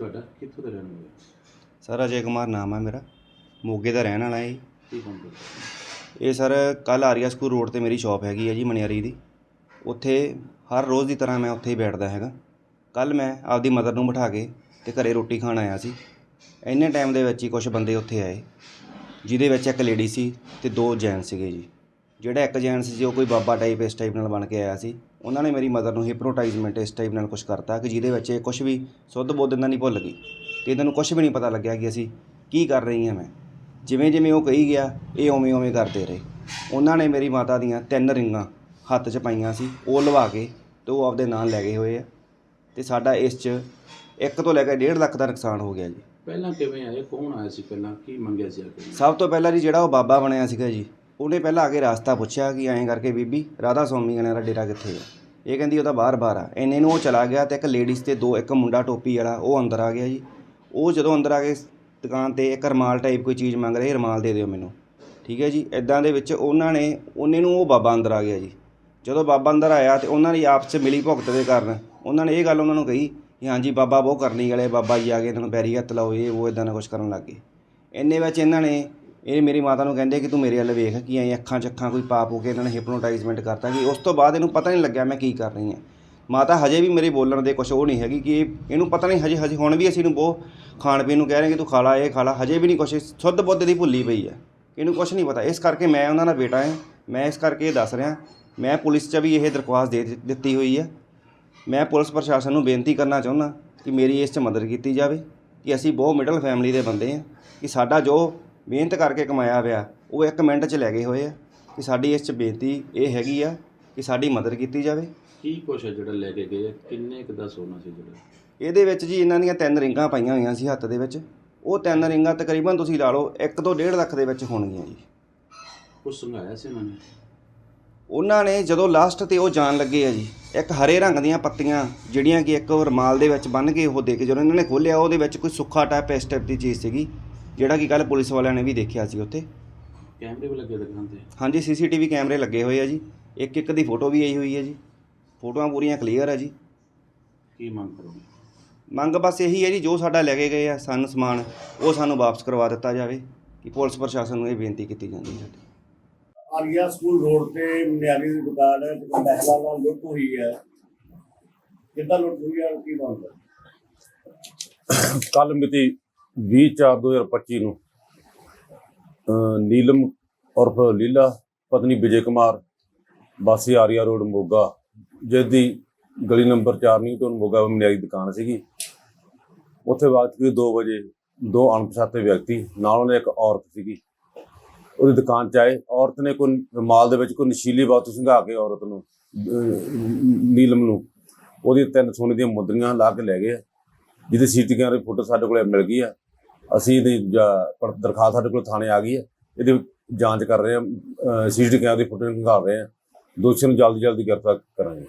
ਤੁਹਾਡਾ? ਕਿੱਥੋਂ ਦਾ ਰਹਿਣ ਵਾਲੇ ਸਰ ਅਜੇ ਕੁਮਾਰ ਨਾਮ ਹੈ ਮੇਰਾ। ਮੋਗੇ ਦਾ ਰਹਿਣ ਵਾਲਾ ਹੈ ਜੀ। ਕੀ ਕੰਮ ਕਰਦੇ? ਇਹ ਸਰ ਕੱਲ ਆਰੀਆ ਸਕੂਲ ਰੋਡ ਤੇ ਮੇਰੀ ਸ਼ਾਪ ਹੈਗੀ ਹੈ ਜੀ ਮਨਿਆਰੀ ਦੀ। ਉੱਥੇ ਹਰ ਰੋਜ਼ ਦੀ ਤਰ੍ਹਾਂ ਮੈਂ ਉੱਥੇ ਹੀ ਬੈਠਦਾ ਹੈਗਾ। ਕੱਲ ਮੈਂ ਆਪਦੀ ਮਦਰ ਨੂੰ ਬਿਠਾ ਕੇ ਤੇ ਘਰੇ ਰੋਟੀ ਖਾਣ ਆਇਆ ਸੀ। ਇੰਨੇ ਟਾਈਮ ਦੇ ਵਿੱਚ ਹੀ ਕੁਝ ਬੰਦੇ ਉੱਥੇ ਆਏ ਜਿਹਦੇ ਵਿੱਚ ਇੱਕ ਲੇਡੀ ਸੀ ਤੇ ਦੋ ਜੈਂਟਸ ਸੀਗੇ ਜੀ। ਜਿਹੜਾ ਇੱਕ ਜੈਂਟਸ ਸੀ ਉਹ ਕੋਈ ਬਾਬਾ ਟਾਈਪ ਇਸ ਟਾਈਪ ਨਾਲ ਬਣ ਕੇ ਆਇਆ ਸੀ। ਉਹਨਾਂ ਨੇ ਮੇਰੀ ਮਦਰ ਨੂੰ ਹਿਪਨੋਟਾਈਜ਼ਮੈਂਟ ਇਸ ਟਾਈਪ ਨਾਲ ਕੁਝ ਕਰਤਾ ਕਿ ਜਿਹਦੇ ਵਿੱਚ ਇਹ ਕੁਝ ਵੀ ਸੁੱਧ ਬੁੱਧ ਦਾ ਨਹੀਂ ਭੁੱਲ ਗਈ ਤੇ ਇਹਨਾਂ ਨੂੰ ਕੁਝ ਵੀ ਨਹੀਂ ਪਤਾ ਲੱਗਿਆ ਕਿ ਅਸੀਂ ਕੀ ਕਰ ਰਹੀ ਹਾਂ ਮੈਂ। ਜਿਵੇਂ ਜਿਵੇਂ ਉਹ ਕਹੀ ਗਿਆ ਇਹ ਉਵੇਂ ਉਵੇਂ ਕਰਦੇ ਰਹੇ। ਉਹਨਾਂ ਨੇ ਮੇਰੀ ਮਾਤਾ ਦੀਆਂ ਤਿੰਨ ਰਿੰਗਾਂ ਹੱਥ 'ਚ ਪਾਈਆਂ ਸੀ ਉਹ ਲਵਾ ਕੇ ਤੇ ਉਹ ਆਪਦੇ ਨਾਲ ਲੈ ਗਏ ਹੋਏ ਆ। ਤੇ ਸਾਡਾ ਇਸ 'ਚ ਇੱਕ ਤੋਂ ਲੈ ਕੇ 1.5 ਲੱਖ ਦਾ ਨੁਕਸਾਨ ਹੋ ਗਿਆ ਜੀ। ਪਹਿਲਾਂ ਕਿਵੇਂ ਆਏ? ਕੌਣ ਆਇਆ ਸੀ ਪਹਿਲਾਂ? ਕੀ ਮੰਗਿਆ ਸੀ ਆ ਕੇ? ਸਭ ਤੋਂ ਪਹਿਲਾਂ ਜੀ ਜਿਹੜਾ ਉਹ ਬਾਬਾ ਬਣਿਆ ਸੀਗਾ ਜੀ ਉਹਨੇ ਪਹਿਲਾਂ ਆ ਕੇ ਰਾਸਤਾ ਪੁੱਛਿਆ ਕਿ ਐਂ ਕਰਕੇ ਬੀਬੀ ਰਾਧਾ ਸਵਾਮੀ ਦਾ ਡੇਰਾ ਕਿੱਥੇ ਹੈ ਇਹ ਕਹਿੰਦੀ ਉਹ ਤਾਂ ਬਾਹਰ ਬਾਹਰ ਆ। ਇੰਨੇ ਨੂੰ ਉਹ ਚਲਾ ਗਿਆ ਤੇ ਇੱਕ ਲੇਡੀਜ਼ ਤੇ ਦੋ, ਇੱਕ ਮੁੰਡਾ ਟੋਪੀ ਵਾਲਾ, ਉਹ ਅੰਦਰ ਆ ਗਿਆ ਜੀ। ਉਹ ਜਦੋਂ ਅੰਦਰ ਆ ਕੇ ਦੁਕਾਨ ਤੇ ਇੱਕ ਰਮਾਲ ਟਾਈਪ ਕੋਈ ਚੀਜ਼ ਮੰਗ ਰਹੇ, ਰਮਾਲ ਦੇ ਦਿਓ ਮੈਨੂੰ। ਠੀਕ ਹੈ ਜੀ? ਇਦਾਂ ਦੇ ਵਿੱਚ ਉਹਨਾਂ ਨੇ, ਉਹਨੇ ਨੂੰ ਉਹ ਬਾਬਾ ਅੰਦਰ ਆ ਗਿਆ ਜੀ। ਜਦੋਂ ਬਾਬਾ ਅੰਦਰ ਆਇਆ ਤੇ ਉਹਨਾਂ ਦੀ ਆਪਸ 'ਚ ਮਿਲੀ ਭੁਗਤ ਦੇ ਕਾਰਨ, ਉਹਨਾਂ ਨੇ ਇਹ ਗੱਲ ਉਹਨਾਂ ਨੂੰ ਕਹੀ ਕਿ ਹਾਂਜੀ ਬਾਬਾ ਬਹੁਤ ਕਰਨੀ ਵਾਲੇ ਬਾਬਾ ਜੀ ਆ ਗਏ ਤੁਹਾਨੂੰ ਪੈਰੀ ਹੱਥ ਲਾਓ, ਇਹ, ਉਹ ਇਦਾਂ ਦਾ ਕੁਝ ਕਰਨ ਲੱਗ ਗਏ। ਇੰਨੇ ਵਿੱਚ ਇਹਨਾਂ ਨੇ ਇਹ ਮੇਰੀ ਮਾਤਾ ਨੂੰ ਕਹਿੰਦੇ ਕਿ ਤੂੰ ਮੇਰੇ ਵੱਲ ਵੇਖ, ਕਿ ਐਂ ਅੱਖਾਂ ਚੱਖਾਂ ਕੋਈ ਪਾਪ ਹੋ ਕੇ ਇਹਨਾਂ ਨੇ ਹਿਪਨੋਟਾਈਜ਼ਮੈਂਟ ਕਰਤਾ ਕਿ ਉਸ ਤੋਂ ਬਾਅਦ ਇਹਨੂੰ ਪਤਾ ਨਹੀਂ ਲੱਗਿਆ ਮੈਂ ਕੀ ਕਰ ਰਹੀ ਹਾਂ। ਮਾਤਾ ਹਜੇ ਵੀ ਮੇਰੇ ਬੋਲਣ ਦੇ ਕੁਝ ਉਹ ਨਹੀਂ ਹੈਗੀ ਕਿ ਇਹਨੂੰ ਪਤਾ ਨਹੀਂ ਹਜੇ ਹਜੇ ਹੁਣ ਵੀ ਅਸੀਂ ਨੂੰ ਬਹੁਤ ਖਾਣ ਪੀਣ ਨੂੰ ਕਹਿ ਰਹੇ ਕਿ ਤੂੰ ਖਾ ਲਾ, ਇਹ ਖਾ ਲਾ, ਹਜੇ ਵੀ ਨਹੀਂ ਕੁਛ ਸੁੱਧ ਬੁੱਧ ਦੀ ਭੁੱਲੀ ਪਈ ਹੈ। ਇਹਨੂੰ ਕੁਝ ਨਹੀਂ ਪਤਾ। ਇਸ ਕਰਕੇ ਮੈਂ ਉਹਨਾਂ ਦਾ ਬੇਟਾ ਹਾਂ। ਮੈਂ ਇਸ ਕਰਕੇ ਇਹ ਦੱਸ ਰਿਹਾ। ਮੈਂ ਪੁਲਿਸ 'ਚ ਵੀ ਇਹ ਦਰਖਾਸਤ ਦੇ ਦਿੱ- ਦਿੱਤੀ ਹੋਈ ਹੈ। ਮੈਂ ਪੁਲਿਸ ਪ੍ਰਸ਼ਾਸਨ ਨੂੰ ਬੇਨਤੀ ਕਰਨਾ ਚਾਹੁੰਦਾ ਕਿ ਮੇਰੀ ਇਸ 'ਚ ਮਦਦ ਕੀਤੀ ਜਾਵੇ, ਕਿ ਅਸੀਂ ਬਹੁਤ ਮਿਡਲ ਫੈਮਿਲੀ ਦੇ ਬੰਦੇ ਹਾਂ, ਕਿ ਸਾਡਾ ਜੋ ਮਿਹਨਤ ਕਰਕੇ ਕਮਾਇਆ ਹੋਇਆ ਉਹ ਇੱਕ ਮਿੰਟ 'ਚ ਲੈ ਗਏ ਹੋਏ ਆ ਕਿ ਸਾਡੀ ਇਸ 'ਚ ਬੇਨਤੀ ਇਹ ਹੈਗੀ ਆ ਕਿ ਸਾਡੀ ਮਦਦ ਕੀਤੀ ਜਾਵੇ। ਕੀ ਕੁਛ ਹੈ ਜਿਹੜਾ ਲੈ ਕੇ ਗਏ ਕਿੰਨੇ ਕੁ ਦਾ ਸੋਨਾ ਸੀ ਜਿਹੜਾ? ਇਹਦੇ ਵਿੱਚ ਜੀ ਇਹਨਾਂ ਦੀਆਂ ਤਿੰਨ ਰਿੰਗਾਂ ਪਾਈਆਂ ਹੋਈਆਂ ਸੀ ਹੱਥ ਦੇ ਵਿੱਚ। ਉਹ ਤਿੰਨ ਰਿੰਗਾਂ ਤਕਰੀਬਨ ਤੁਸੀਂ ਲਾ ਲਓ 1 ਤੋਂ 1.5 ਲੱਖ ਦੇ ਵਿੱਚ ਹੋਣਗੀਆਂ ਜੀ। ਕੁਛ ਸੰਘਾਇਆ ਸੀ ਉਹਨਾਂ ਨੇ? ਉਹਨਾਂ ਨੇ ਜਦੋਂ ਲਾਸਟ ਤੇ ਉਹ ਜਾਣ ਲੱਗੇ ਆ ਜੀ ਇੱਕ ਹਰੇ ਰੰਗ ਦੀਆਂ ਪੱਤੀਆਂ ਜਿਹੜੀਆਂ ਕਿ ਇੱਕ ਰਮਾਲ ਦੇ ਵਿੱਚ ਬੰਨ੍ਹ ਕੇ ਉਹ ਦੇ ਕੇ ਜਦੋਂ ਇਹਨਾਂ ਨੇ ਖੋਲ੍ਹਿਆ ਉਹਦੇ ਵਿੱਚ ਕੋਈ ਸੁੱਖਾ ਟਾਈਪ ਇਸ ਟਾਈਪ ਦੀ ਚੀਜ਼ ਸੀਗੀ। ਜਿਹੜਾ ਕਿ ਕੱਲ ਪੁਲਿਸ ਵਾਲਿਆਂ ਨੇ ਵੀ ਦੇਖਿਆ ਸੀ ਉੱਥੇ। ਕੈਮਰੇ ਵੀ ਲੱਗੇ ਦੁਕਾਨ ਤੇ। ਹਾਂਜੀ ਸੀਸੀਟੀਵੀ ਕੈਮਰੇ ਲੱਗੇ ਹੋਏ ਆ ਜੀ। ਇੱਕ ਇੱਕ ਦੀ ਫੋਟੋ ਵੀ ਆਈ ਹੋਈ ਹੈ ਜੀ। ਫੋਟੋਆਂ ਪੂਰੀਆਂ ਕਲੀਅਰ ਆ ਜੀ। ਕੀ ਮੰਗ ਕਰੋਗੇ? ਮੰਗ ਬਸ ਇਹੀ ਹੈ ਜੀ ਜੋ ਸਾਡਾ ਲੈ ਕੇ ਗਏ ਆ ਸਾਨੂੰ ਸਮਾਨ ਉਹ ਸਾਨੂੰ ਵਾਪਸ ਕਰਵਾ ਦਿੱਤਾ ਜਾਵੇ ਕਿ ਪੁਲਿਸ ਪ੍ਰਸ਼ਾਸਨ ਨੂੰ ਇਹ ਬੇਨਤੀ ਕੀਤੀ ਜਾਂਦੀ ਹੈ। ਸਾਡੀ ਆਰੀਆ ਸਕੂਲ ਰੋਡ ਤੇ ਮਨਿਆਰੀ ਦੀ ਦੁਕਾਨ ਹੈ ਤੇ ਮਹਿਲਾ ਨਾਲ ਲੁੱਟ ਹੋਈ ਹੈ। ਕਿੱਦਾਂ ਲੁੱਟ ਹੋਈ ਹੈ ਕੀ ਮਾਮਲਾ ਕੱਲ ਮਿਤੀ 20/4/2025 ਨੂੰ ਨੀਲਮ ਉਰਫ ਲੀਲਾ, ਪਤਨੀ ਵਿਜੇ ਕੁਮਾਰ, ਵਾਸੀ ਆਰੀਆ ਰੋਡ, ਮੋਗਾ ਜਿਸ ਦੀ ਗਲੀ ਨੰਬਰ 4 ਨਹੀਂ ਤੋਂ ਮੋਗਾ ਮਨਿਆਰੀ ਦੁਕਾਨ ਸੀਗੀ। ਉੱਥੇ ਵਕਤ ਕੋਈ 2 ਵਜੇ ਦੋ ਅਣਪਛਾਤੇ ਵਿਅਕਤੀ, ਨਾਲ ਉਹਨੇ ਇੱਕ ਔਰਤ ਸੀਗੀ। ਉਹਦੀ ਦੁਕਾਨ 'ਚ ਆਏ। ਔਰਤ ਨੇ ਕੋਈ ਰੁਮਾਲ ਦੇ ਵਿੱਚ ਕੋਈ ਨਸ਼ੀਲੀ ਵਸਤੂ ਸੰਘਾ ਕੇ ਔਰਤ ਨੂੰ ਨੀਲਮ ਨੂੰ ਉਹਦੀ ਤਿੰਨ ਸੋਨੇ ਦੀਆਂ ਮੁੰਦਰੀਆਂ ਲਾ ਕੇ ਲੈ ਗਏ। ਜਿਹਦੇ ਸੀਟੀ ਕੈਮਰੇ ਦੀ ਫੋਟੋ ਸਾਡੇ ਕੋਲ ਮਿਲ ਗਈ ਆ। ਅਸੀਂ ਇਹਦੀ ਦਰਖਾਸਤ ਸਾਡੇ ਕੋਲ ਥਾਣੇ ਆ ਗਈ ਹੈ ਇਹਦੀ ਜਾਂਚ ਕਰ ਰਹੇ ਆ ਸੀਟੀ ਕੈਮਰੇ ਦੀ ਫੋਟੋ ਨਿਕਾਲ ਰਹੇ ਆ। ਦੋਸ਼ੀ ਨੂੰ ਜਲਦੀ ਜਲਦੀ ਗ੍ਰਿਫਤਾਰ ਕਰਾਂਗੇ।